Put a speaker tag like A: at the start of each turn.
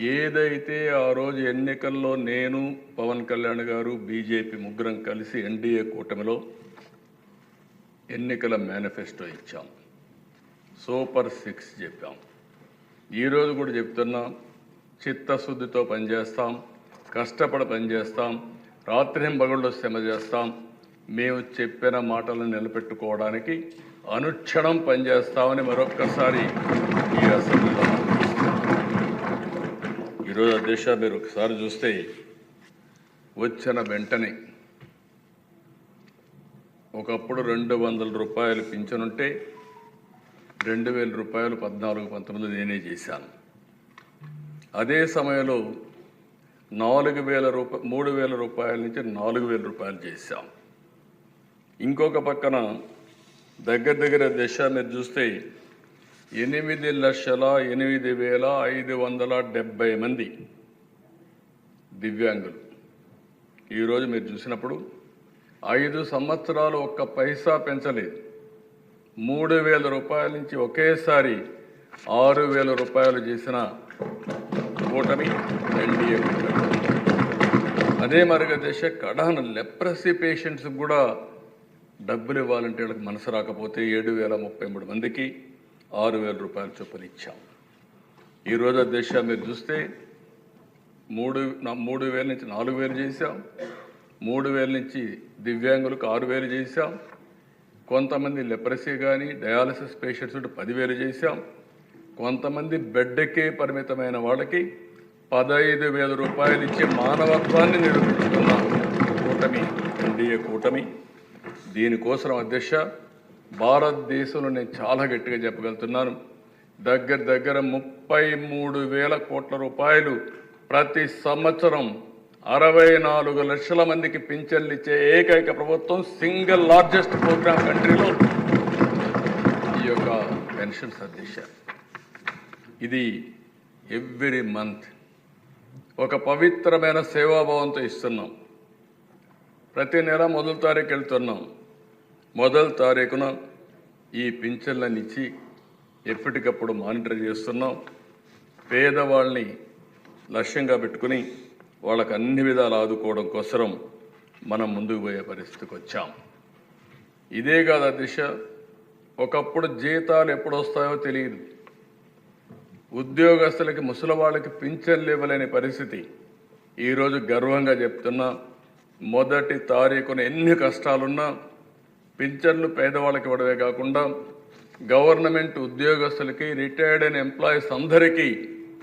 A: ఏదైతే ఆ రోజు ఎన్నికల్లో నేను పవన్ కళ్యాణ్ గారు బీజేపీ ముగ్గురం కలిసి ఎన్డీఏ కూటమిలో ఎన్నికల మేనిఫెస్టో ఇచ్చాం. సూపర్ సిక్స్ చెప్పాం. ఈరోజు కూడా చెప్తున్నాం చిత్తశుద్ధితో పనిచేస్తాం కష్టపడి పనిచేస్తాం రాత్రింబగళ్ళు శ్రమ చేస్తాం. మేము చెప్పిన మాటలను నిలబెట్టుకోవడానికి అనుక్షణం పనిచేస్తామని మరొక్కసారి ఈ అసలు ఈరోజు అధ్యక్ష మీరు ఒకసారి చూస్తే వచ్చిన వెంటనే ఒకప్పుడు రెండు వందల రూపాయలు పింఛనుంటే రెండు వేల రూపాయలు పద్నాలుగు పంతొమ్మిది నేనే చేశాను. అదే సమయంలో నాలుగు వేల రూపాయ మూడు వేల రూపాయల నుంచి నాలుగు వేల రూపాయలు చేశాం. ఇంకొక పక్కన దగ్గర దగ్గర దశ మీరు చూస్తే ఎనిమిది లక్షల ఎనిమిది వేల ఐదు వందల డెబ్బై మంది దివ్యాంగులు. ఈరోజు మీరు చూసినప్పుడు ఐదు సంవత్సరాలు ఒక్క పైసా పెంచలేదు. మూడు వేల రూపాయల నుంచి ఒకేసారి ఆరు వేల రూపాయలు చేసిన కూటమి ఎన్డీఏ అదే మరుగ దశ కడాన లెప్రసీ పేషెంట్స్ కూడా డబ్బులు ఇవ్వాలంటే వాళ్ళకి మనసు రాకపోతే ఏడు వేల ముప్పై మూడు మందికి ఆరు వేల రూపాయల చొప్పున ఇచ్చాం. ఈరోజు దశ మీరు చూస్తే మూడు మూడు వేల నుంచి నాలుగు వేలు చేశాం. మూడు వేల నుంచి దివ్యాంగులకు ఆరు వేలు చేశాం. కొంతమంది లెప్రసీ కానీ డయాలసిస్ పేషెంట్స్ పదివేలు చేశాం. కొంతమంది బెడ్కే పరిమితమైన వాళ్ళకి పదహైదు వేల రూపాయలు ఇచ్చే మానవత్వాన్ని నిరూపించుకున్న కూటమి ఎన్డీఏ కూటమి. దీనికోసం అధ్యక్ష భారతదేశంలో నేను చాలా గట్టిగా చెప్పగలుగుతున్నాను. దగ్గర దగ్గర ముప్పై మూడు వేల కోట్ల రూపాయలు ప్రతి సంవత్సరం అరవై నాలుగు లక్షల మందికి పింఛన్లు ఇచ్చే ఏకైక ప్రభుత్వం సింగిల్ లార్జెస్ట్ ప్రోగ్రామ్ కంట్రీలో ఈ యొక్క పెన్షన్స్ అధ్యక్ష ఇది ఎవ్రీ మంత్ ఒక పవిత్రమైన సేవాభావంతో ఇస్తున్నాం. ప్రతి నెల మొదటి తారీఖు వెళ్తున్నాం. మొదటి తారీఖున ఈ పింఛన్లను ఇచ్చి ఎప్పటికప్పుడు మానిటర్ చేస్తున్నాం. పేదవాళ్ళని లక్ష్యంగా పెట్టుకుని వాళ్ళకు అన్ని విధాలు ఆదుకోవడం కోసరం మనం ముందుకు పోయే పరిస్థితికి వచ్చాం. ఇదే కాదు దిశ ఒకప్పుడు జీతాలు ఎప్పుడు వస్తాయో తెలియదు. ఉద్యోగస్తులకి ముసలి వాళ్ళకి పింఛన్లు ఇవ్వలేని పరిస్థితి. ఈరోజు గర్వంగా చెప్తున్నా మొదటి తారీఖున ఎన్ని కష్టాలున్నా పింఛన్లు పేదవాళ్ళకి ఇవ్వడమే కాకుండా గవర్నమెంట్ ఉద్యోగస్తులకి రిటైర్డ్ అయిన ఎంప్లాయీస్ అందరికీ